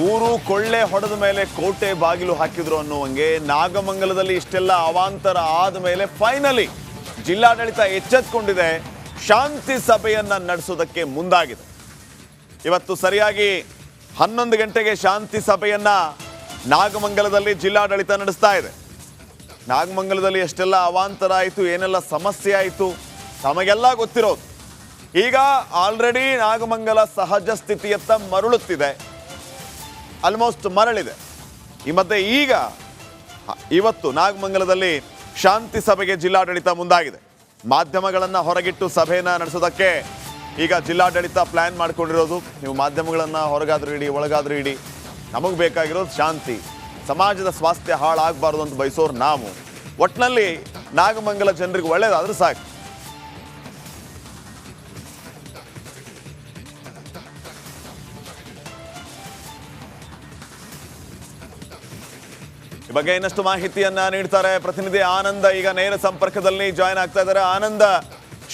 ಊರು ಕೊಳ್ಳೆ ಹೊಡೆದ ಮೇಲೆ ಕೋಟೆ ಬಾಗಿಲು ಹಾಕಿದ್ರು ಅನ್ನುವಂಗೆ ನಾಗಮಂಗಲದಲ್ಲಿ ಇಷ್ಟೆಲ್ಲ ಅವಾಂತರ ಆದ ಮೇಲೆ ಫೈನಲಿ ಜಿಲ್ಲಾಡಳಿತ ಎಚ್ಚೆತ್ಕೊಂಡಿದೆ. ಶಾಂತಿ ಸಭೆಯನ್ನ ನಡೆಸೋದಕ್ಕೆ ಮುಂದಾಗಿದೆ. ಇವತ್ತು ಸರಿಯಾಗಿ ಹನ್ನೊಂದು ಗಂಟೆಗೆ ಶಾಂತಿ ಸಭೆಯನ್ನ ನಾಗಮಂಗಲದಲ್ಲಿ ಜಿಲ್ಲಾಡಳಿತ ನಡೆಸ್ತಾ ಇದೆ. ನಾಗಮಂಗಲದಲ್ಲಿ ಎಷ್ಟೆಲ್ಲ ಅವಾಂತರ ಆಯಿತು, ಏನೆಲ್ಲ ಸಮಸ್ಯೆ ಆಯಿತು, ತಮಗೆಲ್ಲ ಗೊತ್ತಿರೋದು. ಈಗ ಆಲ್ರೆಡಿ ನಾಗಮಂಗಲ ಸಹಜ ಸ್ಥಿತಿಯತ್ತ ಮರಳುತ್ತಿದೆ. ಆಲ್ಮೋಸ್ಟ್ ಮರಳಿದೆ. ಈ ಮಧ್ಯೆ ಈಗ ಇವತ್ತು ನಾಗಮಂಗಲದಲ್ಲಿ ಶಾಂತಿ ಸಭೆಗೆ ಜಿಲ್ಲಾಡಳಿತ ಮುಂದಾಗಿದೆ. ಮಾಧ್ಯಮಗಳನ್ನು ಹೊರಗಿಟ್ಟು ಸಭೆಯನ್ನು ನಡೆಸೋದಕ್ಕೆ ಈಗ ಜಿಲ್ಲಾಡಳಿತ ಪ್ಲ್ಯಾನ್ ಮಾಡ್ಕೊಂಡಿರೋದು. ನೀವು ಮಾಧ್ಯಮಗಳನ್ನು ಹೊರಗಾದ್ರೂ ಇಡಿ, ಒಳಗಾದ್ರೂ ಇಡಿ. ನಮಗೆ ಬೇಕಾಗಿರೋದು ಶಾಂತಿ. ಸಮಾಜದ ಸ್ವಾಸ್ಥ್ಯ ಹಾಳಾಗಬಾರ್ದು ಅಂತ ಬಯಸೋರು ನಾವು. ಒಟ್ಟಿನಲ್ಲಿ ನಾಗಮಂಗಲ ಜನರಿಗೆ ಒಳ್ಳೇದಾದ್ರೂ ಸಾಕು. ಈ ಬಗ್ಗೆ ಇನ್ನಷ್ಟು ಮಾಹಿತಿಯನ್ನ ನೀಡ್ತಾರೆ ಪ್ರತಿನಿಧಿ ಆನಂದ. ಈಗ ನೇರ ಸಂಪರ್ಕದಲ್ಲಿ ಜಾಯ್ನ್ ಆಗ್ತಾ ಇದ್ದಾರೆ. ಆನಂದ,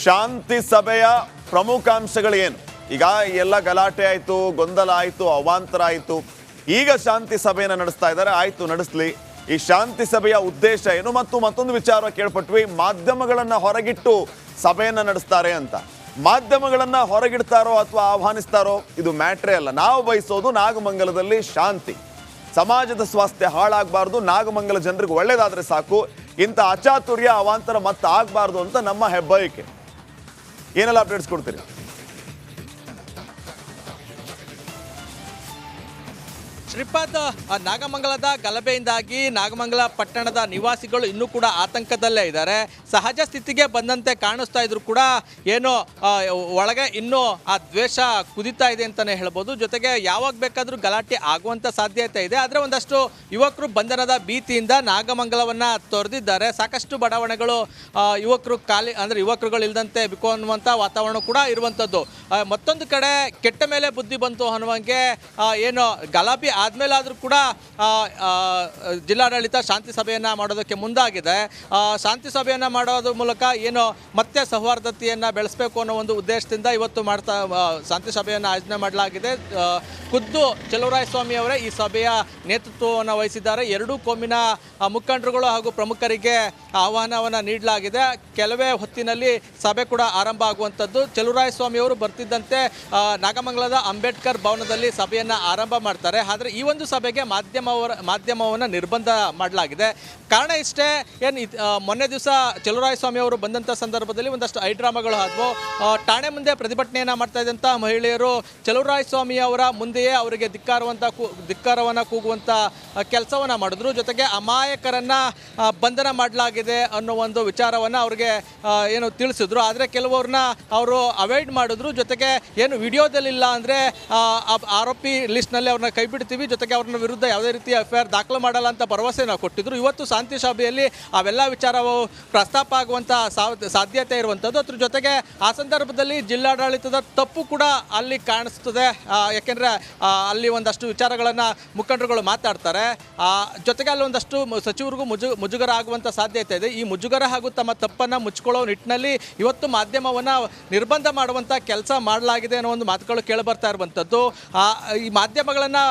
ಶಾಂತಿ ಸಭೆಯ ಪ್ರಮುಖ ಅಂಶಗಳೇನು ಈಗ ಎಲ್ಲ ಗಲಾಟೆ ಆಯಿತು, ಗೊಂದಲ ಆಯಿತು, ಅವಾಂತರ ಆಯಿತು. ಈಗ ಶಾಂತಿ ಸಭೆಯನ್ನು ನಡೆಸ್ತಾ ಇದ್ದಾರೆ. ಆಯಿತು, ನಡೆಸ್ಲಿ. ಈ ಶಾಂತಿ ಸಭೆಯ ಉದ್ದೇಶ ಏನು? ಮತ್ತು ಮತ್ತೊಂದು ವಿಚಾರ ಕೇಳ್ಪಟ್ವಿ. ಮಾಧ್ಯಮಗಳನ್ನು ಹೊರಗಿಟ್ಟು ಸಭೆಯನ್ನು ನಡೆಸ್ತಾರೆ ಅಂತ. ಮಾಧ್ಯಮಗಳನ್ನು ಹೊರಗಿಡ್ತಾರೋ ಅಥವಾ ಆಹ್ವಾನಿಸ್ತಾರೋ, ಇದು ಮ್ಯಾಟ್ರೇ ಅಲ್ಲ. ನಾವು ಬಯಸೋದು ನಾಗಮಂಗಲದಲ್ಲಿ ಶಾಂತಿ. ಸಮಾಜದ ಸ್ವಾಸ್ಥ್ಯ ಹಾಳಾಗಬಾರ್ದು, ನಾಗಮಂಗಲ ಜನರಿಗೆ ಒಳ್ಳೇದಾದರೆ ಸಾಕು. ಇಂಥ ಅಚಾತುರ್ಯ, ಅವಾಂತರ ಮತ್ತೆ ಆಗಬಾರ್ದು ಅಂತ ನಮ್ಮ ಹೆಬ್ಬಯಕೆ ಏನೆಲ್ಲ ಅಪ್ಡೇಟ್ಸ್ ಕೊಡ್ತೀರಿ? ಶ್ರೀಪಾದ್ ನಾಗಮಂಗಲದ ಗಲಭೆಯಿಂದಾಗಿ ನಾಗಮಂಗಲ ಪಟ್ಟಣದ ನಿವಾಸಿಗಳು ಇನ್ನೂ ಕೂಡ ಆತಂಕದಲ್ಲೇ ಇದ್ದಾರೆ. ಸಹಜ ಸ್ಥಿತಿಗೆ ಬಂದಂತೆ ಕಾಣಿಸ್ತಾ ಇದ್ರು ಕೂಡ ಏನೋ ಒಳಗೆ ಇನ್ನೂ ಆ ದ್ವೇಷ ಕುದಿತಾ ಇದೆ ಅಂತಲೇ ಹೇಳ್ಬೋದು. ಜೊತೆಗೆ ಯಾವಾಗ ಬೇಕಾದರೂ ಗಲಾಟೆ ಆಗುವಂಥ ಸಾಧ್ಯತೆ ಇದೆ. ಆದರೆ ಒಂದಷ್ಟು ಯುವಕರು ಬಂಧನದ ಭೀತಿಯಿಂದ ನಾಗಮಂಗಲವನ್ನು ತೊರೆದಿದ್ದಾರೆ. ಸಾಕಷ್ಟು ಬಡಾವಣೆಗಳು ಯುವಕರು ಖಾಲಿ, ಅಂದರೆ ಯುವಕರುಗಳು ಇಲ್ಲದಂತೆ ಬಿಕೋ ಅನ್ನುವಂಥ ವಾತಾವರಣ ಕೂಡ ಇರುವಂಥದ್ದು ಮತ್ತೊಂದು ಕಡೆ ಕೆಟ್ಟ ಮೇಲೆ ಬುದ್ಧಿ ಬಂತು ಅನ್ನುವಂಗೆ ಏನೋ ಏನು ಗಲಾಭೆ ಆದಮೇಲಾದರೂ ಕೂಡ ಜಿಲ್ಲಾಡಳಿತ ಶಾಂತಿ ಸಭೆಯನ್ನು ಮಾಡೋದಕ್ಕೆ ಮುಂದಾಗಿದೆ. ಶಾಂತಿ ಸಭೆಯನ್ನು ಮಾಡೋದ್ರ ಮೂಲಕ ಏನು ಮತ್ತೆ ಸೌಹಾರ್ದತೆಯನ್ನು ಬೆಳೆಸಬೇಕು ಅನ್ನೋ ಒಂದು ಉದ್ದೇಶದಿಂದ ಇವತ್ತು ಮಾಡ್ತಾ ಶಾಂತಿ ಸಭೆಯನ್ನು ಆಯೋಜನೆ ಮಾಡಲಾಗಿದೆ. ಖುದ್ದು ಸ್ವಾಮಿ ಅವರೇ ಈ ಸಭೆಯ ನೇತೃತ್ವವನ್ನು ವಹಿಸಿದ್ದಾರೆ. ಎರಡೂ ಕೋಮಿನ ಮುಖಂಡರುಗಳು ಹಾಗೂ ಪ್ರಮುಖರಿಗೆ ಆಹ್ವಾನವನ್ನು ನೀಡಲಾಗಿದೆ. ಕೆಲವೇ ಹೊತ್ತಿನಲ್ಲಿ ಸಭೆ ಕೂಡ ಆರಂಭ ಆಗುವಂಥದ್ದು. ಸ್ವಾಮಿ ಅವರು ಬರ್ತಿದ್ದಂತೆ ನಾಗಮಂಗಲದ ಅಂಬೇಡ್ಕರ್ ಭವನದಲ್ಲಿ ಸಭೆಯನ್ನು ಆರಂಭ ಮಾಡ್ತಾರೆ. ಆದರೆ ಈ ಒಂದು ಸಭೆಗೆ ಮಾಧ್ಯಮವರ ಮಾಧ್ಯಮವನ್ನು ನಿರ್ಬಂಧ ಮಾಡಲಾಗಿದೆ. ಕಾರಣ ಇಷ್ಟೇ, ಏನು ಮೊನ್ನೆ ದಿವಸ ಚಲುರಾಯಸ್ವಾಮಿ ಅವರು ಬಂದಂಥ ಸಂದರ್ಭದಲ್ಲಿ ಒಂದಷ್ಟು ಐಡ್ರಾಮಾಗಳು ಆದವು. ಠಾಣೆ ಮುಂದೆ ಪ್ರತಿಭಟನೆಯನ್ನು ಮಾಡ್ತಾ ಇದ್ದಂಥ ಮಹಿಳೆಯರು ಸ್ವಾಮಿ ಅವರ ಮುಂದೆಯೇ ಅವರಿಗೆ ಧಿಕ್ಕಾರವಂತ ಕೂ ಧಿಕ್ಕಾರವನ್ನು ಕೂಗುವಂಥ ಕೆಲಸವನ್ನು ಮಾಡಿದ್ರು. ಜೊತೆಗೆ ಅಮಾಯಕರನ್ನು ಬಂಧನ ಮಾಡಲಾಗಿದೆ ಅನ್ನೋ ಒಂದು ವಿಚಾರವನ್ನು ಅವ್ರಿಗೆ ಏನು ತಿಳಿಸಿದ್ರು. ಆದರೆ ಕೆಲವ್ರನ್ನ ಅವರು ಅವಾಯ್ಡ್ ಮಾಡಿದ್ರು. ಜೊತೆಗೆ ಏನು ವಿಡಿಯೋದಲ್ಲಿಲ್ಲ ಅಂದರೆ ಆರೋಪಿ ಲಿಸ್ಟ್ನಲ್ಲಿ ಅವ್ರನ್ನ ಕೈ ಜೊತೆಗೆ ಅವ್ರನ್ನ ವಿರುದ್ಧ ಯಾವುದೇ ರೀತಿಯ ಎಫ್ ಐ ದಾಖಲು ಮಾಡಲ್ಲ ಅಂತ ಭರವಸೆನ ಕೊಟ್ಟಿದ್ರು. ಇವತ್ತು ಶಾಂತಿ ಸಭೆಯಲ್ಲಿ ಅವೆಲ್ಲ ವಿಚಾರವು ಪ್ರಸ್ತಾಪ ಆಗುವಂಥ ಸಾಧ್ಯತೆ ಇರುವಂಥದ್ದು ಅದ್ರ ಜೊತೆಗೆ ಆ ಸಂದರ್ಭದಲ್ಲಿ ಜಿಲ್ಲಾಡಳಿತದ ತಪ್ಪು ಕೂಡ ಅಲ್ಲಿ ಕಾಣಿಸ್ತದೆ. ಯಾಕೆಂದರೆ ಅಲ್ಲಿ ಒಂದಷ್ಟು ವಿಚಾರಗಳನ್ನು ಮುಖಂಡರುಗಳು ಮಾತಾಡ್ತಾರೆ. ಜೊತೆಗೆ ಅಲ್ಲಿ ಒಂದಷ್ಟು ಸಚಿವರಿಗೂ ಮುಜು, ಮುಜುಗರ ಆಗುವಂಥ ಸಾಧ್ಯತೆ ಇದೆ. ಈ ಮುಜುಗರ ಹಾಗೂ ತಮ್ಮ ತಪ್ಪನ್ನು ಮುಚ್ಕೊಳ್ಳೋ ನಿಟ್ಟಿನಲ್ಲಿ ಇವತ್ತು ಮಾಧ್ಯಮವನ್ನು ನಿರ್ಬಂಧ ಮಾಡುವಂಥ ಕೆಲಸ ಮಾಡಲಾಗಿದೆ ಅನ್ನೋ ಒಂದು ಮಾತುಗಳು ಕೇಳಿಬರ್ತಾ ಇರುವಂಥದ್ದು ಈ ಮಾಧ್ಯಮಗಳನ್ನು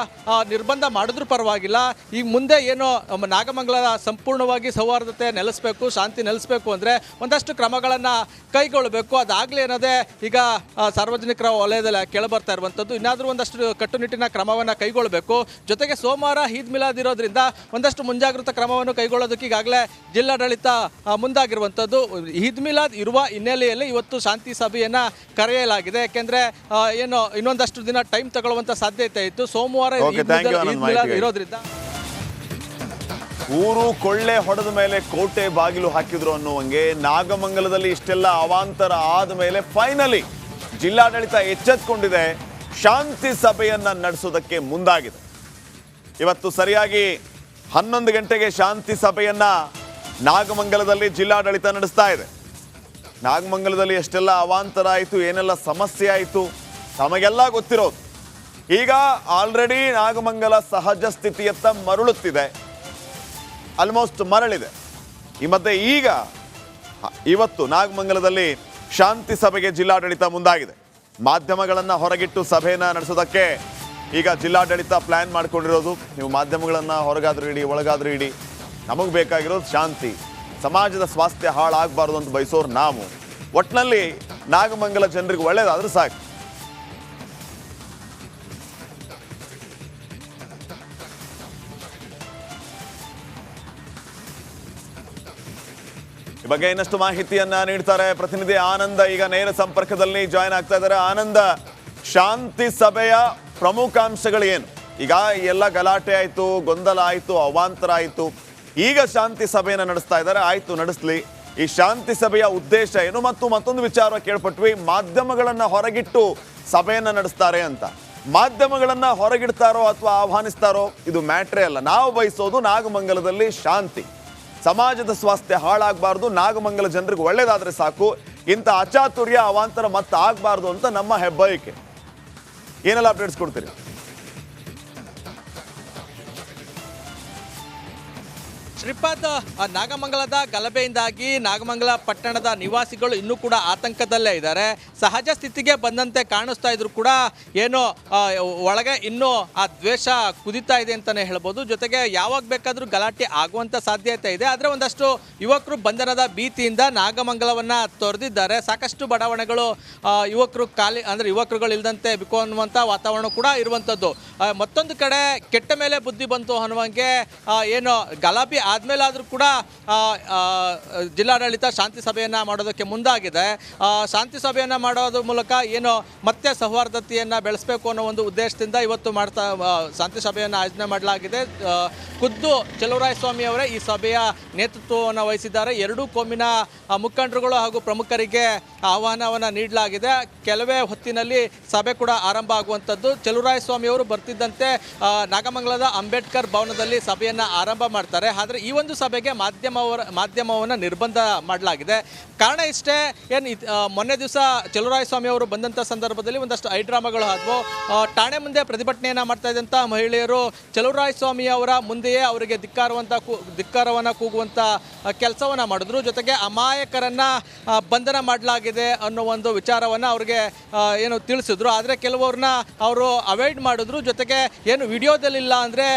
ನಿರ್ಬಂಧ ಮಾಡಿದ್ರೂ ಪರವಾಗಿಲ್ಲ. ಈಗ ಮುಂದೆ ಏನು ನಾಗಮಂಗಲ ಸಂಪೂರ್ಣವಾಗಿ ಸೌಹಾರ್ದತೆ ನೆಲೆಸಬೇಕು, ಶಾಂತಿ ನೆಲೆಸಬೇಕು ಅಂದರೆ ಒಂದಷ್ಟು ಕ್ರಮಗಳನ್ನು ಕೈಗೊಳ್ಳಬೇಕು. ಅದಾಗಲಿ ಅನ್ನೋದೇ ಈಗ ಸಾರ್ವಜನಿಕರ ವಲಯದಲ್ಲಿ ಕೇಳಬರ್ತಾ ಇರುವಂಥದ್ದು. ಇನ್ನಾದರೂ ಒಂದಷ್ಟು ಕಟ್ಟುನಿಟ್ಟಿನ ಕ್ರಮವನ್ನು ಕೈಗೊಳ್ಳಬೇಕು. ಜೊತೆಗೆ ಸೋಮವಾರ ಈದ್ ಮಿಲಾದ್ ಇರೋದ್ರಿಂದ ಒಂದಷ್ಟು ಮುಂಜಾಗ್ರತಾ ಕ್ರಮವನ್ನು ಕೈಗೊಳ್ಳೋದಕ್ಕೆ ಈಗಾಗಲೇ ಜಿಲ್ಲಾಡಳಿತ ಮುಂದಾಗಿರುವಂಥದ್ದು. ಈದ್ ಮಿಲಾದ್ ಇರುವ ಹಿನ್ನೆಲೆಯಲ್ಲಿ ಇವತ್ತು ಶಾಂತಿ ಸಭೆಯನ್ನು ಕರೆಯಲಾಗಿದೆ. ಯಾಕೆಂದರೆ ಏನು ಇನ್ನೊಂದಷ್ಟು ದಿನ ಟೈಮ್ ತಗೊಳ್ಳುವಂಥ ಸಾಧ್ಯತೆ ಇತ್ತು. ಸೋಮವಾರ Okay, ಯು ನನ್ನ. ಇರೋದ್ರಿಂದ. ಊರು ಕೊಳ್ಳೆ ಹೊಡೆದ ಮೇಲೆ ಕೋಟೆ ಬಾಗಿಲು ಹಾಕಿದ್ರು ಅನ್ನುವಂಗೆ ನಾಗಮಂಗಲದಲ್ಲಿ ಇಷ್ಟೆಲ್ಲ ಅವಾಂತರ ಆದ ಮೇಲೆ ಫೈನಲಿ ಜಿಲ್ಲಾಡಳಿತ ಎಚ್ಚೆತ್ಕೊಂಡಿದೆ. ಶಾಂತಿ ಸಭೆಯನ್ನ ನಡೆಸೋದಕ್ಕೆ ಮುಂದಾಗಿದೆ. ಇವತ್ತು ಸರಿಯಾಗಿ ಹನ್ನೊಂದು ಗಂಟೆಗೆ ಶಾಂತಿ ಸಭೆಯನ್ನ ನಾಗಮಂಗಲದಲ್ಲಿ ಜಿಲ್ಲಾಡಳಿತ ನಡೆಸ್ತಾ ಇದೆ. ನಾಗಮಂಗಲದಲ್ಲಿ ಎಷ್ಟೆಲ್ಲ ಅವಾಂತರ ಆಯಿತು ಏನೆಲ್ಲ ಸಮಸ್ಯೆ ಆಯಿತು ತಮಗೆಲ್ಲ ಗೊತ್ತಿರೋದು. ಈಗ ಆಲ್ರೆಡಿ ನಾಗಮಂಗಲ ಸಹಜ ಸ್ಥಿತಿಯತ್ತ ಮರಳುತ್ತಿದೆ. ಆಲ್ಮೋಸ್ಟ್ ಮರಳಿದೆ. ಈ ಮತ್ತೆ ಈಗ ಇವತ್ತು ನಾಗಮಂಗಲದಲ್ಲಿ ಶಾಂತಿ ಸಭೆಗೆ ಜಿಲ್ಲಾಡಳಿತ ಮುಂದಾಗಿದೆ. ಮಾಧ್ಯಮಗಳನ್ನು ಹೊರಗಿಟ್ಟು ಸಭೆಯನ್ನು ನಡೆಸೋದಕ್ಕೆ ಈಗ ಜಿಲ್ಲಾಡಳಿತ ಪ್ಲಾನ್ ಮಾಡ್ಕೊಂಡಿರೋದು. ನೀವು ಮಾಧ್ಯಮಗಳನ್ನು ಹೊರಗಾದ್ರೂ ಇಡಿ, ಒಳಗಾದ್ರೂ ಇಡಿ. ನಮಗೆ ಬೇಕಾಗಿರೋದು ಶಾಂತಿ. ಸಮಾಜದ ಸ್ವಾಸ್ಥ್ಯ ಹಾಳಾಗಬಾರ್ದು ಅಂತ ಬಯಸೋರು ನಾವು. ಒಟ್ಟಿನಲ್ಲಿ ನಾಗಮಂಗಲ ಜನರಿಗೆ ಒಳ್ಳೇದಾದ್ರೂ ಸಾಕು. ಈ ಬಗ್ಗೆ ಇನ್ನಷ್ಟು ಮಾಹಿತಿಯನ್ನ ನೀಡ್ತಾರೆ ಪ್ರತಿನಿಧಿ ಆನಂದ. ಈಗ ನೇರ ಸಂಪರ್ಕದಲ್ಲಿ ಜಾಯ್ನ್ ಆಗ್ತಾ ಇದ್ದಾರೆ. ಆನಂದ, ಶಾಂತಿ ಸಭೆಯ ಪ್ರಮುಖ ಅಂಶಗಳೇನು ಈಗ ಎಲ್ಲ ಗಲಾಟೆ ಆಯಿತು, ಗೊಂದಲ ಆಯಿತು, ಅವಾಂತರ ಆಯಿತು. ಈಗ ಶಾಂತಿ ಸಭೆಯನ್ನು ನಡೆಸ್ತಾ ಇದ್ದಾರೆ. ಆಯಿತು, ನಡೆಸ್ಲಿ. ಈ ಶಾಂತಿ ಸಭೆಯ ಉದ್ದೇಶ ಏನು? ಮತ್ತು ಮತ್ತೊಂದು ವಿಚಾರ ಕೇಳ್ಪಟ್ವಿ. ಮಾಧ್ಯಮಗಳನ್ನು ಹೊರಗಿಟ್ಟು ಸಭೆಯನ್ನು ನಡೆಸ್ತಾರೆ ಅಂತ. ಮಾಧ್ಯಮಗಳನ್ನು ಹೊರಗಿಡ್ತಾರೋ ಅಥವಾ ಆಹ್ವಾನಿಸ್ತಾರೋ, ಇದು ಮ್ಯಾಟ್ರೇ ಅಲ್ಲ. ನಾವು ಬಯಸೋದು ನಾಗಮಂಗಲದಲ್ಲಿ ಶಾಂತಿ. ಸಮಾಜದ ಸ್ವಾಸ್ಥ್ಯ ಹಾಳಾಗಬಾರ್ದು, ನಾಗಮಂಗಲ ಜನರಿಗೆ ಒಳ್ಳೇದಾದರೆ ಸಾಕು, ಇಂಥ ಅಚಾತುರ್ಯ, ಅವಾಂತರ ಮತ್ತೆ ಆಗಬಾರ್ದು ಅಂತ ನಮ್ಮ ಹೆಬ್ಬಯಕೆ ಏನೆಲ್ಲ ಅಪ್ಡೇಟ್ಸ್ ಕೊಡ್ತೀರಿ? ಶ್ರೀಪಾದ್ ನಾಗಮಂಗಲದ ಗಲಭೆಯಿಂದಾಗಿ ನಾಗಮಂಗಲ ಪಟ್ಟಣದ ನಿವಾಸಿಗಳು ಇನ್ನೂ ಕೂಡ ಆತಂಕದಲ್ಲೇ ಇದ್ದಾರೆ. ಸಹಜ ಸ್ಥಿತಿಗೆ ಬಂದಂತೆ ಕಾಣಿಸ್ತಾ ಇದ್ರು ಕೂಡ ಏನೋ ಒಳಗೆ ಇನ್ನೂ ಆ ದ್ವೇಷ ಕುದಿತಾ ಇದೆ ಅಂತಲೇ ಹೇಳ್ಬೋದು. ಜೊತೆಗೆ ಯಾವಾಗ ಬೇಕಾದರೂ ಗಲಾಟೆ ಆಗುವಂಥ ಸಾಧ್ಯತೆ ಇದೆ. ಆದರೆ ಒಂದಷ್ಟು ಯುವಕರು ಬಂಧನದ ಭೀತಿಯಿಂದ ನಾಗಮಂಗಲವನ್ನು ತೊರೆದಿದ್ದಾರೆ. ಸಾಕಷ್ಟು ಬಡಾವಣೆಗಳು ಯುವಕರು ಖಾಲಿ, ಅಂದರೆ ಯುವಕರುಗಳು ಇಲ್ಲದಂತೆ ಬಿಕೋ ಅನ್ನುವಂಥ ವಾತಾವರಣ ಕೂಡ ಇರುವಂಥದ್ದು ಮತ್ತೊಂದು ಕಡೆ ಕೆಟ್ಟ ಮೇಲೆ ಬುದ್ಧಿ ಬಂತು ಅನ್ನುವಂಗೆ ಏನು ಗಲಾಭೆ ಆದಮೇಲಾದರೂ ಕೂಡ ಜಿಲ್ಲಾಡಳಿತ ಶಾಂತಿ ಸಭೆಯನ್ನು ಮಾಡೋದಕ್ಕೆ ಮುಂದಾಗಿದೆ. ಶಾಂತಿ ಸಭೆಯನ್ನು ಮಾಡೋದ್ರ ಮೂಲಕ ಏನು ಮತ್ತೆ ಸೌಹಾರ್ದತೆಯನ್ನು ಬೆಳೆಸಬೇಕು ಅನ್ನೋ ಒಂದು ಉದ್ದೇಶದಿಂದ ಇವತ್ತು ಮಾಡ್ತಾ ಶಾಂತಿ ಸಭೆಯನ್ನು ಆಯೋಜನೆ ಮಾಡಲಾಗಿದೆ. ಖುದ್ದು ಸ್ವಾಮಿ ಅವರೇ ಈ ಸಭೆಯ ನೇತೃತ್ವವನ್ನು ವಹಿಸಿದ್ದಾರೆ. ಎರಡೂ ಕೋಮಿನ ಮುಖಂಡರುಗಳು ಹಾಗೂ ಪ್ರಮುಖರಿಗೆ ಆಹ್ವಾನವನ್ನು ನೀಡಲಾಗಿದೆ. ಕೆಲವೇ ಹೊತ್ತಿನಲ್ಲಿ ಸಭೆ ಕೂಡ ಆರಂಭ ಆಗುವಂಥದ್ದು. ಸ್ವಾಮಿ ಅವರು ಬರ್ತಿದ್ದಂತೆ ನಾಗಮಂಗಲದ ಅಂಬೇಡ್ಕರ್ ಭವನದಲ್ಲಿ ಸಭೆಯನ್ನು ಆರಂಭ ಮಾಡ್ತಾರೆ. ಆದರೆ ಈ ಒಂದು ಸಭೆಗೆ ಮಾಧ್ಯಮವರ ಮಾಧ್ಯಮವನ್ನು ನಿರ್ಬಂಧ ಮಾಡಲಾಗಿದೆ. ಕಾರಣ ಇಷ್ಟೇ, ಏನು ಮೊನ್ನೆ ದಿವಸ ಸ್ವಾಮಿ ಅವರು ಬಂದಂಥ ಸಂದರ್ಭದಲ್ಲಿ ಒಂದಷ್ಟು ಐಡ್ರಾಮಾಗಳು ಆದವು. ಠಾಣೆ ಮುಂದೆ ಪ್ರತಿಭಟನೆಯನ್ನು ಮಾಡ್ತಾ ಇದ್ದಂಥ ಮಹಿಳೆಯರು ಸ್ವಾಮಿ ಅವರ ಮುಂದೆಯೇ ಅವರಿಗೆ ಧಿಕ್ಕಾರವಂತ ಕೂ ಧಿಕ್ಕಾರವನ್ನು ಕೂಗುವಂಥ ಕೆಲಸವನ್ನು ಮಾಡಿದ್ರು. ಜೊತೆಗೆ ಅಮಾಯಕರನ್ನು ಬಂಧನ ಮಾಡಲಾಗಿದೆ ಅನ್ನೋ ಒಂದು ವಿಚಾರವನ್ನು ಅವ್ರಿಗೆ ಏನು ತಿಳಿಸಿದ್ರು. ಆದರೆ ಕೆಲವ್ರನ್ನ ಅವರು ಅವಾಯ್ಡ್ ಮಾಡಿದ್ರು. ಜೊತೆಗೆ ಏನು ವಿಡಿಯೋದಲ್ಲಿಲ್ಲ ಅಂದರೆ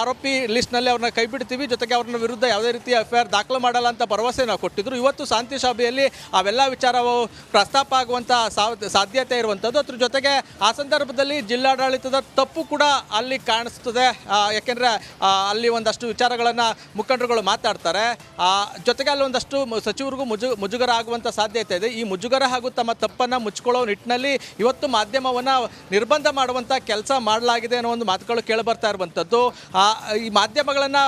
ಆರೋಪಿ ಲಿಸ್ಟ್ನಲ್ಲಿ ಅವ್ರನ್ನ ಕೈ ಜೊತೆಗೆ ಅವ್ರನ್ನ ವಿರುದ್ಧ ಯಾವುದೇ ರೀತಿಯ ಎಫ್ ಐ ದಾಖಲು ಮಾಡಲ್ಲ ಅಂತ ಭರವಸೆನ ಕೊಟ್ಟಿದ್ರು. ಇವತ್ತು ಶಾಂತಿ ಸಭೆಯಲ್ಲಿ ಅವೆಲ್ಲ ವಿಚಾರವು ಪ್ರಸ್ತಾಪ ಆಗುವಂಥ ಸಾಧ್ಯತೆ ಇರುವಂಥದ್ದು ಅದ್ರ ಜೊತೆಗೆ ಆ ಸಂದರ್ಭದಲ್ಲಿ ಜಿಲ್ಲಾಡಳಿತದ ತಪ್ಪು ಕೂಡ ಅಲ್ಲಿ ಕಾಣಿಸ್ತದೆ. ಯಾಕೆಂದರೆ ಅಲ್ಲಿ ಒಂದಷ್ಟು ವಿಚಾರಗಳನ್ನು ಮುಖಂಡರುಗಳು ಮಾತಾಡ್ತಾರೆ. ಜೊತೆಗೆ ಅಲ್ಲಿ ಒಂದಷ್ಟು ಸಚಿವರಿಗೂ ಮುಜು, ಮುಜುಗರ ಆಗುವಂಥ ಸಾಧ್ಯತೆ ಇದೆ. ಈ ಮುಜುಗರ ಹಾಗೂ ತಮ್ಮ ತಪ್ಪನ್ನು ಮುಚ್ಕೊಳ್ಳೋ ನಿಟ್ಟಿನಲ್ಲಿ ಇವತ್ತು ಮಾಧ್ಯಮವನ್ನು ನಿರ್ಬಂಧ ಮಾಡುವಂಥ ಕೆಲಸ ಮಾಡಲಾಗಿದೆ ಅನ್ನೋ ಒಂದು ಮಾತುಗಳು ಕೇಳಿಬರ್ತಾ ಇರುವಂಥದ್ದು ಈ ಮಾಧ್ಯಮಗಳನ್ನು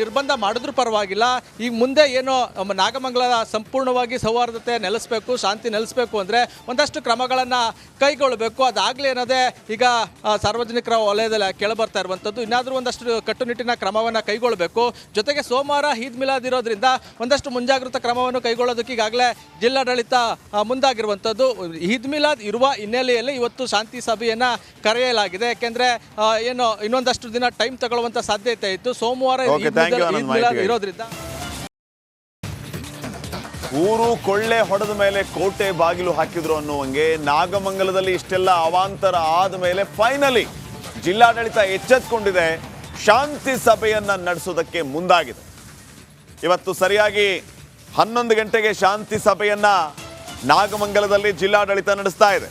ನಿರ್ಬಂಧ ಮಾಡಿದ್ರೂ ಪರವಾಗಿಲ್ಲ. ಈಗ ಮುಂದೆ ಏನು ನಾಗಮಂಗಲ ಸಂಪೂರ್ಣವಾಗಿ ಸೌಹಾರ್ದತೆ ನೆಲೆಸಬೇಕು, ಶಾಂತಿ ನೆಲೆಸಬೇಕು ಅಂದರೆ ಒಂದಷ್ಟು ಕ್ರಮಗಳನ್ನು ಕೈಗೊಳ್ಳಬೇಕು. ಅದಾಗಲಿ ಅನ್ನೋದೇ ಈಗ ಸಾರ್ವಜನಿಕರ ವಲಯದಲ್ಲಿ ಕೇಳಬರ್ತಾ ಇರುವಂಥದ್ದು. ಇನ್ನಾದರೂ ಒಂದಷ್ಟು ಕಟ್ಟುನಿಟ್ಟಿನ ಕ್ರಮವನ್ನು ಕೈಗೊಳ್ಳಬೇಕು. ಜೊತೆಗೆ ಸೋಮವಾರ ಈದ್ ಮಿಲಾದ್ ಇರೋದ್ರಿಂದ ಒಂದಷ್ಟು ಮುಂಜಾಗ್ರತಾ ಕ್ರಮವನ್ನು ಕೈಗೊಳ್ಳೋದಕ್ಕೆ ಈಗಾಗಲೇ ಜಿಲ್ಲಾಡಳಿತ ಮುಂದಾಗಿರುವಂಥದ್ದು. ಈದ್ ಮಿಲಾದ್ ಇರುವ ಹಿನ್ನೆಲೆಯಲ್ಲಿ ಇವತ್ತು ಶಾಂತಿ ಸಭೆಯನ್ನು ಕರೆಯಲಾಗಿದೆ. ಯಾಕೆಂದರೆ ಏನು ಇನ್ನೊಂದಷ್ಟು ದಿನ ಟೈಮ್ ತಗೊಳ್ಳುವಂಥ ಸಾಧ್ಯತೆ ಇತ್ತು. ಸೋಮವಾರ Okay, ಯು. ಇರೋದ್ರಿಂದ ಊರು ಕೊಳ್ಳೆ ಹೊಡೆದ ಮೇಲೆ ಕೋಟೆ ಬಾಗಿಲು ಹಾಕಿದ್ರು ಅನ್ನುವಂಗೆ ನಾಗಮಂಗಲದಲ್ಲಿ ಇಷ್ಟೆಲ್ಲ ಅವಾಂತರ ಆದ ಮೇಲೆ ಫೈನಲಿ ಜಿಲ್ಲಾಡಳಿತ ಎಚ್ಚೆತ್ಕೊಂಡಿದೆ. ಶಾಂತಿ ಸಭೆಯನ್ನ ನಡೆಸೋದಕ್ಕೆ ಮುಂದಾಗಿದೆ. ಇವತ್ತು ಸರಿಯಾಗಿ ಹನ್ನೊಂದು ಗಂಟೆಗೆ ಶಾಂತಿ ಸಭೆಯನ್ನ ನಾಗಮಂಗಲದಲ್ಲಿ ಜಿಲ್ಲಾಡಳಿತ ನಡೆಸ್ತಾ ಇದೆ.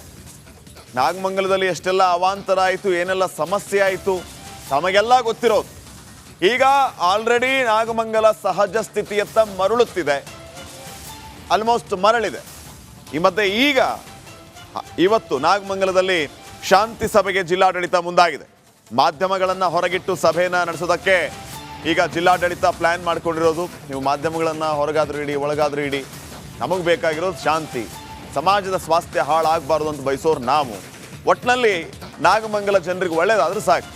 ನಾಗಮಂಗಲದಲ್ಲಿ ಎಷ್ಟೆಲ್ಲ ಅವಾಂತರ ಆಯಿತು ಏನೆಲ್ಲ ಸಮಸ್ಯೆ ಆಯಿತು ತಮಗೆಲ್ಲ ಗೊತ್ತಿರೋದು. ಈಗ ಆಲ್ರೆಡಿ ನಾಗಮಂಗಲ ಸಹಜ ಸ್ಥಿತಿಯತ್ತ ಮರಳುತ್ತಿದೆ. ಆಲ್ಮೋಸ್ಟ್ ಮರಳಿದೆ. ಈ ಮಧ್ಯೆ ಈಗ ಇವತ್ತು ನಾಗಮಂಗಲದಲ್ಲಿ ಶಾಂತಿ ಸಭೆಗೆ ಜಿಲ್ಲಾಡಳಿತ ಮುಂದಾಗಿದೆ. ಮಾಧ್ಯಮಗಳನ್ನು ಹೊರಗಿಟ್ಟು ಸಭೆಯನ್ನು ನಡೆಸೋದಕ್ಕೆ ಈಗ ಜಿಲ್ಲಾಡಳಿತ ಪ್ಲ್ಯಾನ್ ಮಾಡ್ಕೊಂಡಿರೋದು. ನೀವು ಮಾಧ್ಯಮಗಳನ್ನು ಹೊರಗಾದ್ರೂ ಇಡಿ, ಒಳಗಾದ್ರೂ ಇಡಿ. ನಮಗೆ ಬೇಕಾಗಿರೋದು ಶಾಂತಿ. ಸಮಾಜದ ಸ್ವಾಸ್ಥ್ಯ ಹಾಳಾಗಬಾರ್ದು ಅಂತ ಬಯಸೋರು ನಾವು. ಒಟ್ಟಿನಲ್ಲಿ ನಾಗಮಂಗಲ ಜನರಿಗೆ ಒಳ್ಳೆಯದಾದರೂ ಸಾಕು.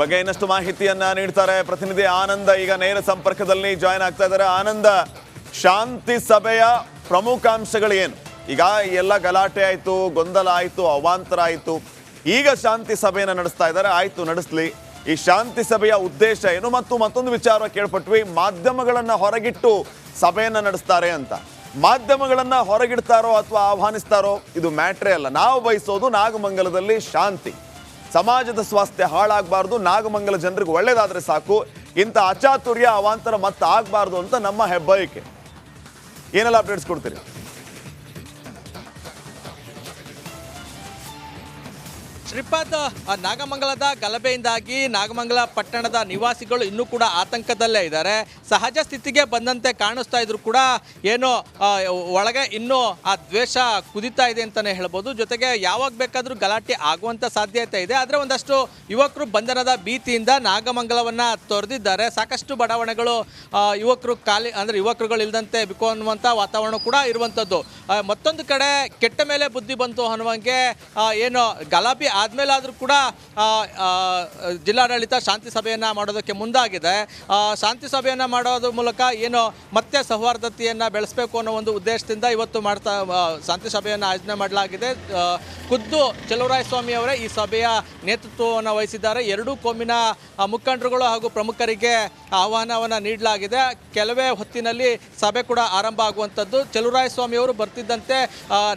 ಬಗ್ಗೆ ಇನ್ನಷ್ಟು ಮಾಹಿತಿಯನ್ನ ನೀಡ್ತಾರೆ ಪ್ರತಿನಿಧಿ ಆನಂದ. ಈಗ ನೇರ ಸಂಪರ್ಕದಲ್ಲಿ ಜಾಯ್ನ್ ಆಗ್ತಾ ಇದ್ದಾರೆ. ಆನಂದ, ಶಾಂತಿ ಸಭೆಯ ಪ್ರಮುಖಾಂಶಗಳೇನು? ಈಗ ಎಲ್ಲ ಗಲಾಟೆ ಆಯಿತು, ಗೊಂದಲ ಆಯಿತು, ಅವಾಂತರ ಆಯಿತು. ಈಗ ಶಾಂತಿ ಸಭೆಯನ್ನು ನಡೆಸ್ತಾ ಇದ್ದಾರೆ. ಆಯಿತು, ನಡೆಸ್ಲಿ. ಈ ಶಾಂತಿ ಸಭೆಯ ಉದ್ದೇಶ ಏನು? ಮತ್ತು ಮತ್ತೊಂದು ವಿಚಾರ ಕೇಳ್ಪಟ್ವಿ. ಮಾಧ್ಯಮಗಳನ್ನು ಹೊರಗಿಟ್ಟು ಸಭೆಯನ್ನು ನಡೆಸ್ತಾರೆ ಅಂತ. ಮಾಧ್ಯಮಗಳನ್ನು ಹೊರಗಿಡ್ತಾರೋ ಅಥವಾ ಆಹ್ವಾನಿಸ್ತಾರೋ, ಇದು ಮ್ಯಾಟ್ರೇ ಅಲ್ಲ. ನಾವು ಬಯಸೋದು ನಾಗಮಂಗಲದಲ್ಲಿ ಶಾಂತಿ. ಸಮಾಜದ ಸ್ವಾಸ್ಥ್ಯ ಹಾಳಾಗಬಾರ್ದು, ನಾಗಮಂಗಲ ಜನರಿಗೆ ಒಳ್ಳೇದಾದ್ರೆ ಸಾಕು. ಇಂಥ ಅಚಾತುರ್ಯ, ಅವಾಂತರ ಮತ್ತೆ ಆಗಬಾರ್ದು ಅಂತ ನಮ್ಮ ಹೆಬ್ಬಯಕೆ ಏನೆಲ್ಲ ಅಪ್ಡೇಟ್ಸ್ ಕೊಡ್ತೀರಿ? ಶ್ರೀಪಾದ್ ನಾಗಮಂಗಲದ ಗಲಭೆಯಿಂದಾಗಿ ನಾಗಮಂಗಲ ಪಟ್ಟಣದ ನಿವಾಸಿಗಳು ಇನ್ನೂ ಕೂಡ ಆತಂಕದಲ್ಲೇ ಇದ್ದಾರೆ. ಸಹಜ ಸ್ಥಿತಿಗೆ ಬಂದಂತೆ ಕಾಣಿಸ್ತಾ ಇದ್ರು ಕೂಡ ಏನೋ ಒಳಗೆ ಇನ್ನೂ ಆ ದ್ವೇಷ ಕುದಿತಾ ಇದೆ ಅಂತಲೇ ಹೇಳ್ಬೋದು. ಜೊತೆಗೆ ಯಾವಾಗ ಬೇಕಾದರೂ ಗಲಾಟೆ ಆಗುವಂಥ ಸಾಧ್ಯತೆ ಇದೆ. ಆದರೆ ಒಂದಷ್ಟು ಯುವಕರು ಬಂಧನದ ಭೀತಿಯಿಂದ ನಾಗಮಂಗಲವನ್ನು ತೊರೆದಿದ್ದಾರೆ. ಸಾಕಷ್ಟು ಬಡಾವಣೆಗಳು ಯುವಕರು ಖಾಲಿ, ಅಂದರೆ ಯುವಕರುಗಳು ಇಲ್ಲದಂತೆ ಬಿಕೋ ಅನ್ನುವಂಥ ವಾತಾವರಣ ಕೂಡ ಇರುವಂಥದ್ದು ಮತ್ತೊಂದು ಕಡೆ ಕೆಟ್ಟ ಮೇಲೆ ಬುದ್ಧಿ ಬಂತು ಅನ್ನುವಂಗೆ ಏನು ಗಲಾಭೆ ಆದಮೇಲಾದರೂ ಕೂಡ ಜಿಲ್ಲಾಡಳಿತ ಶಾಂತಿ ಸಭೆಯನ್ನು ಮಾಡೋದಕ್ಕೆ ಮುಂದಾಗಿದೆ. ಶಾಂತಿ ಸಭೆಯನ್ನು ಮಾಡೋದ್ರ ಮೂಲಕ ಏನು ಮತ್ತೆ ಸೌಹಾರ್ದತೆಯನ್ನು ಬೆಳೆಸಬೇಕು ಅನ್ನೋ ಒಂದು ಉದ್ದೇಶದಿಂದ ಇವತ್ತು ಮಾಡ್ತಾ ಶಾಂತಿ ಸಭೆಯನ್ನು ಆಯೋಜನೆ ಮಾಡಲಾಗಿದೆ. ಖುದ್ದು ಚಲುವರಾಯಸ್ವಾಮಿ ಅವರೇ ಈ ಸಭೆಯ ನೇತೃತ್ವವನ್ನು ವಹಿಸಿದ್ದಾರೆ. ಎರಡೂ ಕೋಮಿನ ಮುಖಂಡರುಗಳು ಹಾಗೂ ಪ್ರಮುಖರಿಗೆ ಆಹ್ವಾನವನ್ನು ನೀಡಲಾಗಿದೆ. ಕೆಲವೇ ಹೊತ್ತಿನಲ್ಲಿ ಸಭೆ ಕೂಡ ಆರಂಭ ಆಗುವಂಥದ್ದು. ಸ್ವಾಮಿ ಅವರು ಬರ್ತಿದ್ದಂತೆ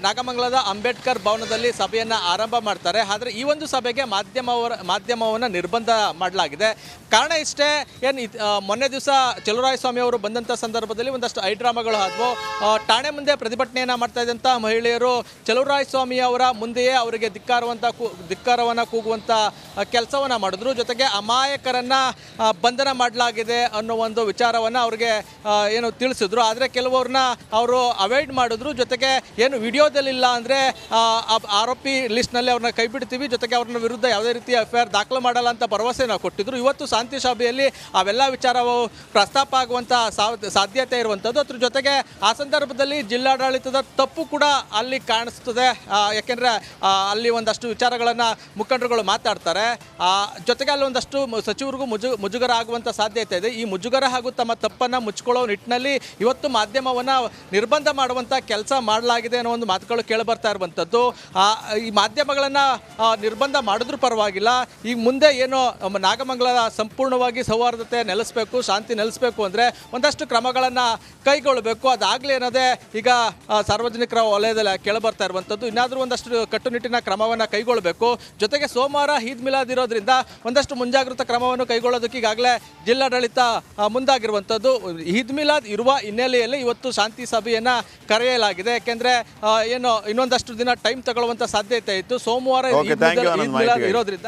ನಾಗಮಂಗಲದ ಅಂಬೇಡ್ಕರ್ ಭವನದಲ್ಲಿ ಸಭೆಯನ್ನು ಆರಂಭ ಮಾಡ್ತಾರೆ. ಆದರೆ ಈ ಒಂದು ಸಭೆಗೆ ಮಾಧ್ಯಮವರ ಮಾಧ್ಯಮವನ್ನು ನಿರ್ಬಂಧ ಮಾಡಲಾಗಿದೆ. ಕಾರಣ ಇಷ್ಟೇ, ಏನು ಮೊನ್ನೆ ದಿವಸ ಸ್ವಾಮಿ ಅವರು ಬಂದಂಥ ಸಂದರ್ಭದಲ್ಲಿ ಒಂದಷ್ಟು ಐಡ್ರಾಮಾಗಳು ಆದವು. ಠಾಣೆ ಮುಂದೆ ಪ್ರತಿಭಟನೆಯನ್ನು ಮಾಡ್ತಾ ಇದ್ದಂಥ ಮಹಿಳೆಯರು ಸ್ವಾಮಿ ಅವರ ಮುಂದೆಯೇ ಅವರಿಗೆ ಧಿಕ್ಕಾರವಂತ ಕೂ, ಧಿಕ್ಕಾರವನ್ನು ಕೂಗುವಂಥ ಕೆಲಸವನ್ನು ಮಾಡಿದ್ರು. ಜೊತೆಗೆ ಅಮಾಯಕರನ್ನು ಬಂಧನ ಮಾಡಲಾಗಿದೆ ಅನ್ನೋ ಒಂದು ವಿಚಾರವನ್ನು ಅವರಿಗೆ ಏನು ತಿಳಿಸಿದ್ರು. ಆದರೆ ಕೆಲವರನ್ನ ಅವರು ಅವಾಯ್ಡ್ ಮಾಡಿದ್ರು. ಜೊತೆಗೆ ಏನು ವಿಡಿಯೋದಲ್ಲಿಲ್ಲ ಅಂದರೆ ಆರೋಪಿ ಲಿಸ್ಟ್ನಲ್ಲಿ ಅವ್ರನ್ನ ಕೈ ಬಿಡ್ತೀವಿ. ಜೊತೆಗೆ ಅವ್ರನ್ನ ವಿರುದ್ಧ ಯಾವುದೇ ರೀತಿಯ ಎಫ್ ಐ ದಾಖಲು ಮಾಡಲ್ಲ ಅಂತ ಭರವಸೆನ ಕೊಟ್ಟಿದ್ರು. ಇವತ್ತು ಶಾಂತಿ ಸಭೆಯಲ್ಲಿ ಅವೆಲ್ಲ ವಿಚಾರವು ಪ್ರಸ್ತಾಪ ಆಗುವಂಥ ಸಾಧ್ಯತೆ ಇರುವಂಥದ್ದು ಅದ್ರ ಜೊತೆಗೆ ಆ ಸಂದರ್ಭದಲ್ಲಿ ಜಿಲ್ಲಾಡಳಿತದ ತಪ್ಪು ಕೂಡ ಅಲ್ಲಿ ಕಾಣಿಸ್ತದೆ. ಯಾಕೆಂದ್ರೆ ಅಲ್ಲಿ ಒಂದಷ್ಟು ವಿಚಾರಗಳನ್ನು ಮುಖಂಡರುಗಳು ಮಾತಾಡ್ತಾರೆ. ಆ, ಜೊತೆಗೆ ಅಲ್ಲಿ ಒಂದಷ್ಟು ಸಚಿವರಿಗೂ ಮುಜು ಮುಜುಗರ ಆಗುವಂಥ ಸಾಧ್ಯತೆ ಇದೆ. ಈ ಮುಜುಗರ ಹಾಗೂ ತಮ್ಮ ತಪ್ಪನ್ನು ಮುಚ್ಕೊಳ್ಳೋ ನಿಟ್ಟಿನಲ್ಲಿ ಇವತ್ತು ಮಾಧ್ಯಮವನ್ನು ನಿರ್ಬಂಧ ಮಾಡುವಂಥ ಕೆಲಸ ಮಾಡಲಾಗಿದೆ ಅನ್ನೋ ಒಂದು ಮಾತುಗಳು ಕೇಳಿಬರ್ತಾ ಇರುವಂಥದ್ದು ಈ ಮಾಧ್ಯಮಗಳನ್ನು ನಿರ್ಬಂಧ ಮಾಡಿದ್ರೂ ಪರವಾಗಿಲ್ಲ. ಈಗ ಮುಂದೆ ಏನು ನಾಗಮಂಗಲದ ನಾಗಮಂಗಲ ಸಂಪೂರ್ಣವಾಗಿ ಸೌಹಾರ್ದತೆ ನೆಲೆಸಬೇಕು ಶಾಂತಿ ನೆಲೆಸಬೇಕು ಅಂದರೆ ಒಂದಷ್ಟು ಕ್ರಮಗಳನ್ನು ಕೈಗೊಳ್ಳಬೇಕು. ಅದಾಗಲೇ ಅನ್ನೋದೇ ಈಗ ಸಾರ್ವಜನಿಕರ ವಲಯದಲ್ಲಿ ಕೇಳಬರ್ತಾ ಇರುವಂಥದ್ದು. ಇನ್ನಾದರೂ ಒಂದಷ್ಟು ಕಟ್ಟುನಿಟ್ಟಿನ ಕ್ರಮವನ್ನು ಕೈಗೊಳ್ಳಬೇಕು. ಜೊತೆಗೆ ಸೋಮವಾರ ಈದ್ ಮಿಲಾದ್ ಇರೋದ್ರಿಂದ ಒಂದಷ್ಟು ಮುಂಜಾಗ್ರತಾ ಕ್ರಮವನ್ನು ಕೈಗೊಳ್ಳೋದಕ್ಕೆ ಈಗಾಗಲೇ ಜಿಲ್ಲಾಡಳಿತ ಮುಂದಾಗಿರುವಂಥದ್ದು. ಈದ್ ಮಿಲಾದ್ ಇರುವ ಹಿನ್ನೆಲೆಯಲ್ಲಿ ಇವತ್ತು ಶಾಂತಿ ಸಭೆಯನ್ನು ಕರೆಯಲಾಗಿದೆ. ಯಾಕೆಂದರೆ ಏನು ಇನ್ನೊಂದಷ್ಟು ದಿನ ಟೈಮ್ ತಗೊಳ್ಳುವಂಥ ಸಾಧ್ಯತೆ ಇತ್ತು. ಸೋಮವಾರ Okay, ಯು ಇರೋದ್ರಿಂದ